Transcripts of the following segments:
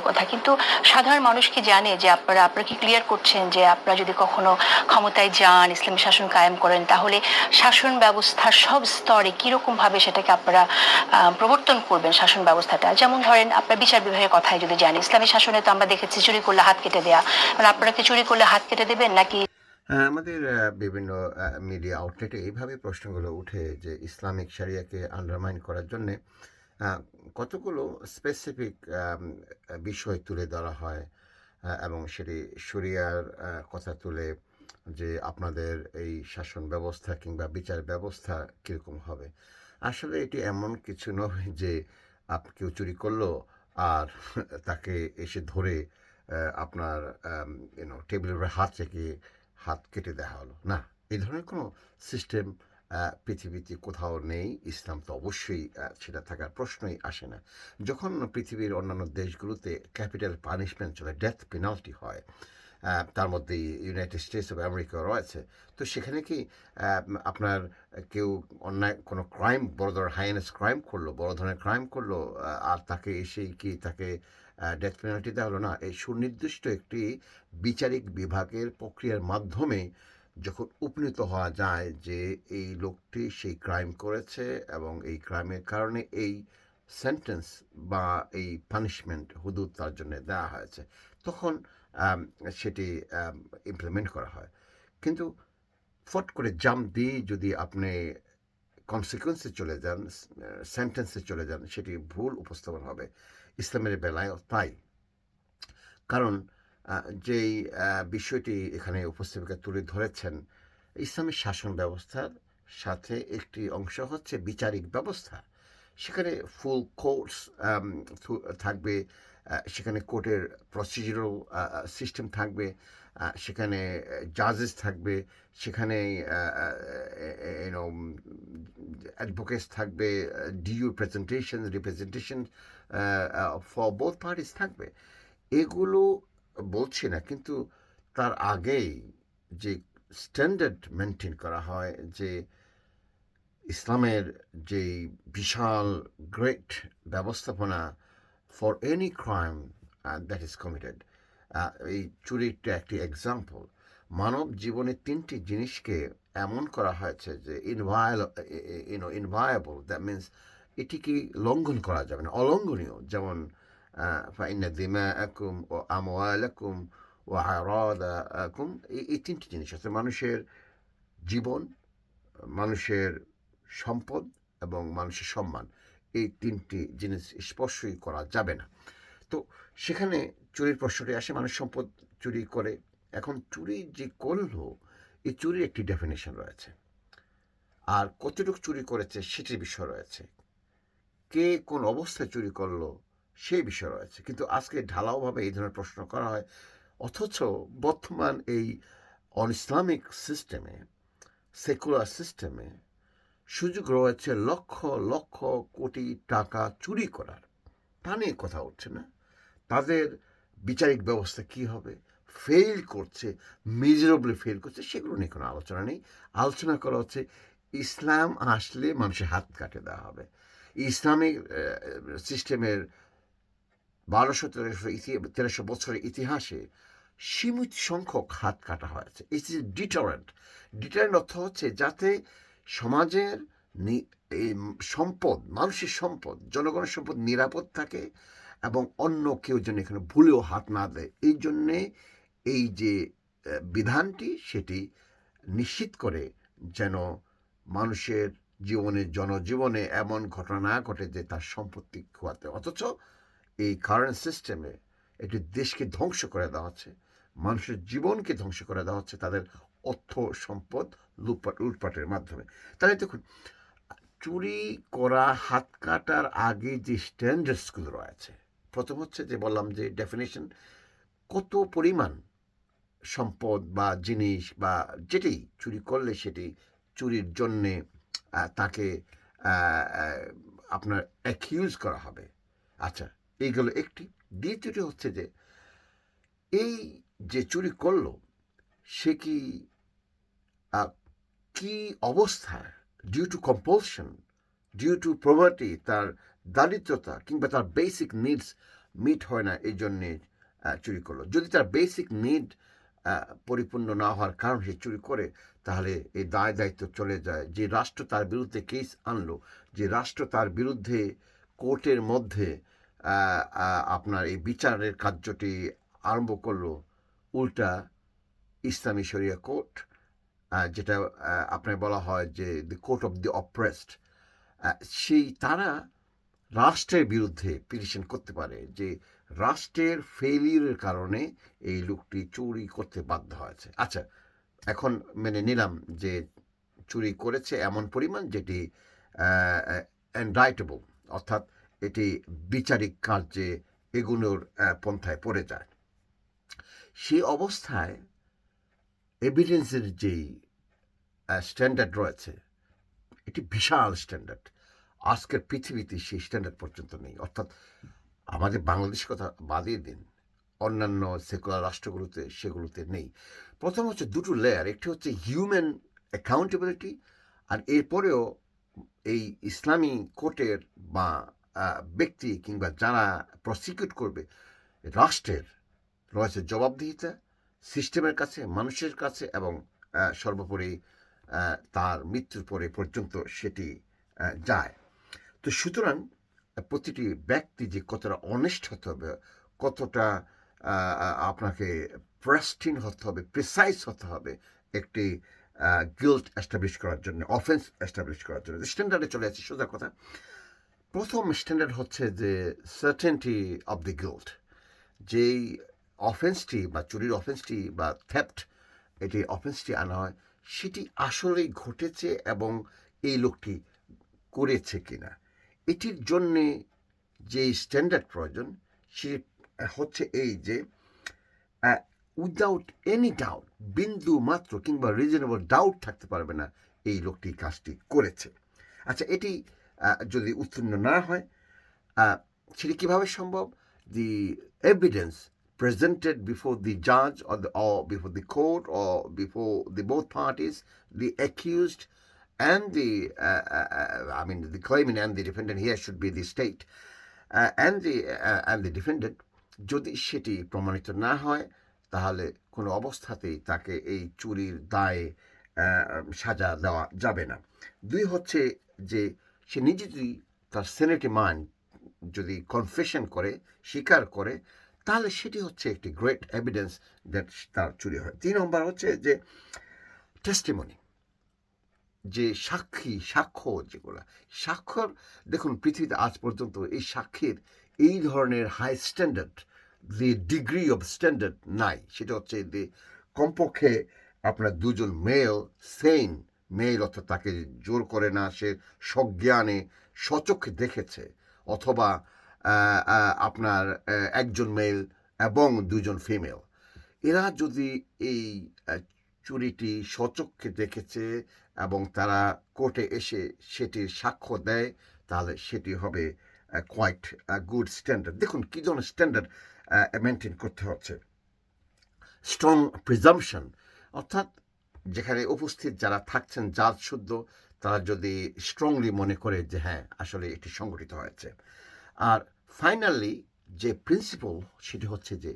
আলাদা কথা। কিন্তু সাধারণ মানুষ কি জানে যে আপনারা আপনারা কি ক্লিয়ার করছেন যে আপনারা যদি কখনো ক্ষমতায় যান ইসলামী শাসন কায়েম করেন তাহলে শাসন ব্যবস্থার সব স্তরে কীরকম ভাবে সেটাকে আপনারা প্রবর্তন করবেন শাসন ব্যবস্থাটা? যেমন ধরেন আপনার বিচার বিভাগের কথায় যদি জানি ইসলামী শাসনে তো আমরা দেখেছি চুরি করলে হাত কেটে দেয়া। মানে আপনারা কি চুরি করলে হাত কেটে দেবেন নাকি? হ্যাঁ, আমাদের বিভিন্ন মিডিয়া আউটলেটে এইভাবে প্রশ্নগুলো উঠে যে ইসলামিক সারিয়াকে আন্ডারমাইন করার জন্যে কতগুলো স্পেসিফিক বিষয় তুলে ধরা হয় এবং সেটি শরিয়ার কথা তুলে যে আপনাদের এই শাসন ব্যবস্থা কিংবা বিচার ব্যবস্থা কীরকম হবে। আসলে এটি এমন কিছু নয় যে আপ, কেউ চুরি করল আর তাকে এসে ধরে আপনার টেবিলের উপরে হাত রেখে হাত কেটে দেওয়া হলো। না এই ধরনের কোনো সিস্টেম পৃথিবীতে কোথাও নেই, ইসলাম তো অবশ্যই সেটা থাকার প্রশ্নই আসে না। যখন পৃথিবীর অন্যান্য দেশগুলোতে ক্যাপিটাল পানিশমেন্ট চলে ডেথ পেনাল্টি হয় তার মধ্যে ইউনাইটেড স্টেটস অফ আমেরিকা রয়েছে, তো সেখানে কি আপনার কেউ অন্যায়, কোনো ক্রাইম বড় ধরনের হাইনেস ক্রাইম করল, বড় ধরনের ক্রাইম করল আর তাকে এসেই কি তাকে ডেথ পেনাল্টি দেওয়া হলো? না, এই সুনির্দিষ্ট একটি বিচারিক বিভাগের প্রক্রিয়ার মাধ্যমে যখন উপনীত হওয়া যায় যে এই লোকটি সেই ক্রাইম করেছে এবং এই ক্রাইমের কারণে এই সেন্টেন্স বা এই পানিশমেন্ট হুদুদ তার জন্য দেওয়া হয়েছে, তখন সেটি ইমপ্লিমেন্ট করা হয়। কিন্তু ফট করে জাম্প দিয়ে যদি আপনি কনসিকুয়েন্সে চলে যান সেন্টেন্সে চলে যান, সেটি ভুল উপস্থাপন হবে। ইসলামের বেলায় তাই। কারণ যেই বিষয়টি এখানে উপস্থাপিকা তুলে ধরেছেন, ইসলামী শাসন ব্যবস্থার সাথে একটি অংশ হচ্ছে বিচারিক ব্যবস্থা। সেখানে ফুল কোর্টস থাকবে সেখানে কোর্টের প্রসিজারাল সিস্টেম থাকবে সেখানে জাজেস থাকবে, সেখানে অ্যাডভোকেটস থাকবে due presentation representation for both parties থাকবে। এগুলো বলছি না, কিন্তু তার আগেই যে স্ট্যান্ডার্ড মেনটেন করা হয়, যে ইসলামের যে বিশাল গ্রেট ব্যবস্থাপনা for any crime that is committed এই চুরিটা একটি এক্সাম্পল মানব জীবনে তিনটি জিনিসকে এমন করা হয়েছে যে inviolable you know inviolable that means এটিকে লঙ্ঘন করা যাবে না, অলঙ্ঘনীয়। যেমন ফাইন দিমাকুম ও আমওয়ালাকুম ও আরাদাকুম এই এই তিনটি জিনিস আছে। মানুষের জীবন, মানুষের সম্পদ এবং মানুষের সম্মান। এই তিনটি জিনিস স্পর্শই করা যাবে না। তো সেখানে চুরির প্রশ্নটি আসে, মানুষ সম্পদ চুরি করে। এখন চুরি যে করল, এই চুরির একটি ডেফিনেশন রয়েছে। আর কতটুকু চুরি করেছে, সেটির বিষয় রয়েছে। কে কোন অবস্থায় চুরি করল সেই বিষয় রয়েছে। কিন্তু আজকে ঢালাওভাবে এই ধরনের প্রশ্ন করা হয়। অথচ বর্তমান এই অন ইসলামিক সিস্টেমে সেকুলার সিস্টেমে সুযোগ রয়েছে লক্ষ লক্ষ কোটি টাকা চুরি করার। তা নিয়ে কথা উঠছে না। তাদের বিচারিক ব্যবস্থা কি হবে? ফেল করছে মেজারেবলি ফেল করছে, সেগুলো নিয়ে কোনো আলোচনা নেই। আলোচনা করা হচ্ছে, ইসলাম আসলে মানুষের হাত কাটে দেওয়া হবে। ইসলামিক সিস্টেমের বারোশো তেরোশো তেরোশো বছরের ইতিহাসে সীমিত সংখ্যক হাত কাটা হয়েছে। ইট ইজ ডিটারেন্ট ডিটারেন্ট অর্থ হচ্ছে যাতে সমাজের সম্পদ মানুষের সম্পদ, জনগণের সম্পদ নিরাপদ থাকে এবং অন্য কেউ যেন এখানে ভুলেও হাত না দেয়। এই জন্যে এই যে বিধানটি সেটি নিশ্চিত করে যেন মানুষের জীবনে, জনজীবনে এমন ঘটনা ঘটে যে তার সম্পত্তি খোয়াতে অথচ এই কারেন্ট সিস্টেমে এটি দেশকে ধ্বংস করে দেওয়া হচ্ছে, মানুষের জীবনকে ধ্বংস করে দেওয়া হচ্ছে তাদের অর্থ সম্পদ লুটপাট, লুটপাটের মাধ্যমে। তাহলে দেখুন, চুরি করা, হাত কাটার আগে যে স্ট্যান্ডার্ডসগুলো রয়েছে, প্রথম হচ্ছে যে বললাম যে ডেফিনেশন কত পরিমাণ সম্পদ বা জিনিস বা যেটি চুরি করলে সেটি চুরির জন্যে তাকে আপনার অ্যাকিউজ করা হবে। আচ্ছা এইগুলো একটি। দ্বিতীয়টি হচ্ছে যে, এই যে চুরি করল, সে কি কি অবস্থায় due to compulsion due to poverty তার দারিদ্রতা কিংবা তার বেসিক নিডস মিট হয় না, এই জন্যে চুরি করল। যদি তার বেসিক নিড পরিপূর্ণ না হওয়ার কারণ সে চুরি করে, তাহলে এই দায় দায়িত্ব চলে যায়। যে রাষ্ট্র তার বিরুদ্ধে কেস আনলো, যে রাষ্ট্র তার বিরুদ্ধে কোর্টের মধ্যে আপনার এই বিচারের কার্যটি আরম্ভ করল উল্টা ইসলামী শরিয়া কোর্ট যেটা আপনার বলা হয় যে the court of the oppressed সেই তারা রাষ্ট্রের বিরুদ্ধে পিটিশন করতে পারে যে রাষ্ট্রের ফেলিউরের কারণে এই লোকটি চুরি করতে বাধ্য হয়েছে। আচ্ছা এখন মেনে নিলাম যে চুরি করেছে এমন পরিমাণ যেটি অ্যান্ডাইটেবল অর্থাৎ এটি বিচারিক কার্যে এগুলোর পন্থায় পড়ে যায়। সেই অবস্থায় এভিডেন্সের যেই স্ট্যান্ডার্ড রয়েছে, এটি বিশাল স্ট্যান্ডার্ড আজকের পৃথিবীতে সেই স্ট্যান্ডার্ড পর্যন্ত নেই। অর্থাৎ আমাদের বাংলাদেশ কথা বাদিয়ে দিন, অন্যান্য সেকুলার রাষ্ট্রগুলোতে সেগুলোতে নেই। প্রথম হচ্ছে দুটো লেয়ার একটি হচ্ছে হিউম্যান অ্যাকাউন্টেবিলিটি আর এরপরেও এই ইসলামী কোর্টের বা ব্যক্তি কিংবা যারা প্রসিকিউট করবে, রাষ্ট্রের রয়েছে জবাবদিহিতা, সিস্টেমের কাছে, মানুষের কাছে এবং সর্বোপরি তার মৃত্যুর পরে পর্যন্ত সেটি যায়। তো সুতরাং, প্রতিটি ব্যক্তি যে কতটা অনেস্ট হতে হবে, কতটা আপনাকে প্রেস্টিন হতে হবে প্রিসাইজ হতে হবে, একটি গিল্ট অ্যাস্টাবলিশ করার জন্য অফেন্স এস্টাবলিশ করার জন্য স্ট্যান্ডার্ডে চলে আছে সোজা কথা প্রথম স্ট্যান্ডার্ড হচ্ছে যে সার্টেনটি অফ দি গিল্ট যেই অফেন্সটি বা চুরির অফেন্সটি বা থেপ্ট এটি অফেন্সটি আনা হয়, সেটি আসলেই ঘটেছে এবং এই লোকটি করেছে কিনা। এটির জন্যে যে স্ট্যান্ডার্ড প্রয়োজন, সে হচ্ছে এই যে উইদাউট এনি ডাউট বিন্দু মাত্র কিংবা রিজনেবল ডাউট থাকতে পারবে না এই লোকটি কাজটি করেছে। আচ্ছা এটি যদি উত্তীর্ণ না হয় সেটি কীভাবে সম্ভব? The evidence presented before the জাজ অ before the court uh before the both parties the accused and the I mean the claim and the defendant here should be the state and the and the defendant যদি সেটি প্রমাণিত না হয়, তাহলে কোনো অবস্থাতেই তাকে এই চুরির দায়ে সাজা দেওয়া যাবে না। দুই হচ্ছে যে সে নিজে যদি তার সেনেটি মাইন্ড যদি কনফেশন করে, স্বীকার করে, তাহলে সেটি হচ্ছে একটি গ্রেট এভিডেন্স দ্যাট তার চুরি হয়। তিন নম্বর হচ্ছে যে টেস্টিমনি যে সাক্ষী, সাক্ষ্য যেগুলো সাক্ষর দেখুন পৃথিবীতে আজ পর্যন্ত এই সাক্ষীর এই ধরনের high standard the degree of standard নাই। সেটা হচ্ছে যে কমপক্ষে আপনার দুজন মেল সেম মেল অর্থাৎ তাকে জোর করে না, সে সজ্ঞানে সচক্ষে দেখেছে অথবা আপনার একজন মেল এবং দুজন ফিমেল এরা যদি এই চুরিটি সচক্ষে দেখেছে এবং তারা কোর্টে এসে সেটির সাক্ষ্য দেয়, তাহলে সেটি হবে কোয়াইট গুড স্ট্যান্ডার্ড দেখুন কী ধরনের স্ট্যান্ডার্ড মেনটেন করতে হচ্ছে। স্ট্রং প্রিজামশন অর্থাৎ যেখানে উপস্থিত যারা থাকছেন জাজ শুদ্ধ, তারা যদি স্ট্রংলি মনে করে যে হ্যাঁ আসলে এটি সংগঠিত হয়েছে। আর ফাইনালি যে প্রিন্সিপাল সেটি হচ্ছে যে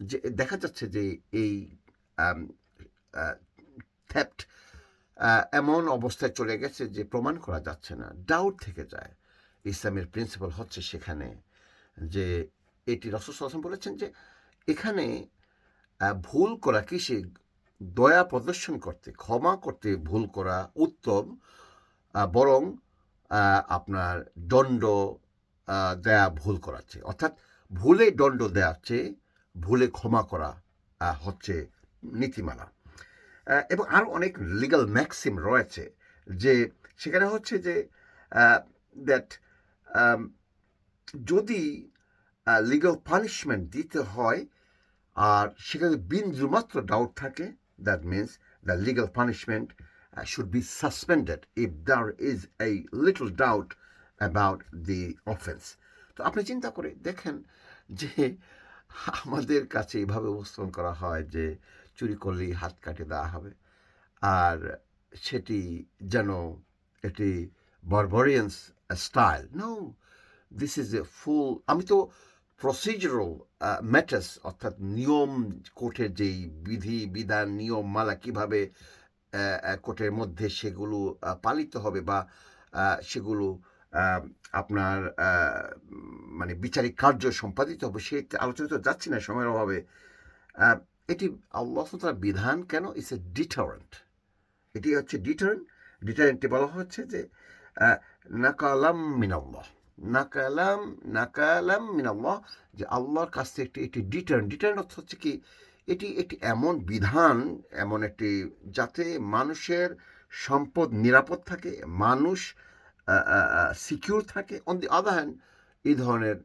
যে দেখা যাচ্ছে যে এই থ্যাপ্ট এমন অবস্থায় চলে গেছে যে প্রমাণ করা যাচ্ছে না ডাউট থেকে যায়। ইসলামের প্রিন্সিপাল হচ্ছে সেখানে যে এটি রসুল বলেছেন যে এখানে ভুল করা কি সে দয়া প্রদর্শন করতে, ক্ষমা করতে ভুল করা উত্তম বরং আপনার দণ্ড দেয়া ভুল করাচ্ছে। অর্থাৎ ভুলে দণ্ড দেওয়ার চেয়ে ভুলে ক্ষমা করা হচ্ছে নীতিমালা। এবং আরও অনেক লিগাল ম্যাক্সিম রয়েছে যে সেখানে হচ্ছে যে দ্যাট যদি লিগাল পানিশমেন্ট দিতে হয়, আর সেখানে বিন্দুমাত্র ডাউট থাকে that means the legal punishment should be suspended if there is a little doubt about the offence তো আপনি চিন্তা করে দেখেন যে আমাদের কাছে এইভাবে উপস্থাপন করা হয় যে চুরি করলেই হাত কাটে দেওয়া হবে। আর সেটি যেন এটি barbarians style. No this is a full আমি তো প্রসিজারাল ম্যাটার্স অর্থাৎ নিয়ম কোর্টের যেই বিধি, বিধান, নিয়ম, মালা কীভাবে কোর্টের মধ্যে সেগুলো পালিত হবে বা সেগুলো আপনার মানে বিচারিক কার্য সম্পাদিত হবে, সে আলোচনা তো যাচ্ছি না সময়ের অভাবে। এটি আল্লাহ তাআলার বিধান কেন? ইটস এ ডিটারেন্ট এটি হচ্ছে ডিটারেন্ট ডিটারেন্টে বলা হচ্ছে যে নাকালাম মিনাল্লাহ। নাকালাম নাকালাম মিনাল্লাহ, যে আল্লাহর কাছ থেকে একটি এটি ডিটারেন্ট ডিটার্ন অর্থ হচ্ছে কি? এটি একটি এমন বিধান, এমন একটি যাতে মানুষের সম্পদ নিরাপদ থাকে, মানুষ সিকিউর থাকে। অন দি আদার হ্যান্ড এই ধরনের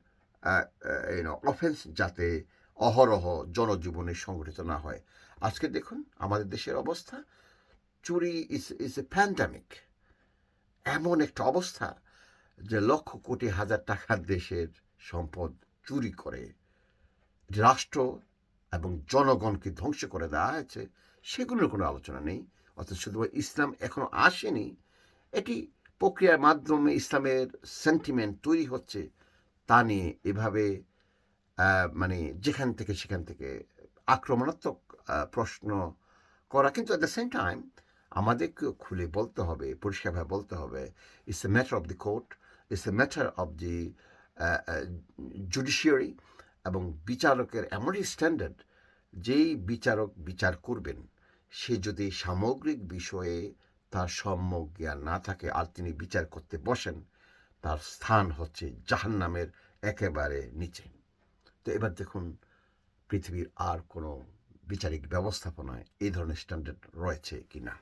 অফেন্স যাতে অহরহ জনজীবনে সংঘটিত না হয়। আজকে দেখুন আমাদের দেশের অবস্থা। চুরি ইস ইস এ প্যান্ডামিক এমন একটা অবস্থা। যে লক্ষ কোটি হাজার টাকার দেশের সম্পদ চুরি করে রাষ্ট্র এবং জনগণকে ধ্বংস করে দেওয়া হয়েছে, সেগুলোর কোনো আলোচনা নেই। অর্থাৎ শুধুমাত্র ইসলাম এখনও আসেনি। এটি প্রক্রিয়ার মাধ্যমে ইসলামের সেন্টিমেন্ট তৈরি হচ্ছে, তা নিয়ে এভাবে মানে যেখান থেকে সেখান থেকে আক্রমণাত্মক প্রশ্ন করা। কিন্তু অ্যাট দ্য সেম টাইম আমাদেরকেও খুলে বলতে হবে, পরিষ্কারভাবে বলতে হবে it's a matter of the court it's a matter of the judiciary এবং বিচারকের এমনই স্ট্যান্ডার্ড যেই বিচারক বিচার করবেন। সে যদি সামগ্রিক বিষয়ে তার সম্যক জ্ঞান না থাকে আর তিনি বিচার করতে বসেন, তার স্থান হচ্ছে জাহান্নামের একেবারে নিচে। তো এবার দেখুন, পৃথিবীর আর কোনো বিচারিক ব্যবস্থাপনায় এই ধরনের স্ট্যান্ডার্ড রয়েছে কি না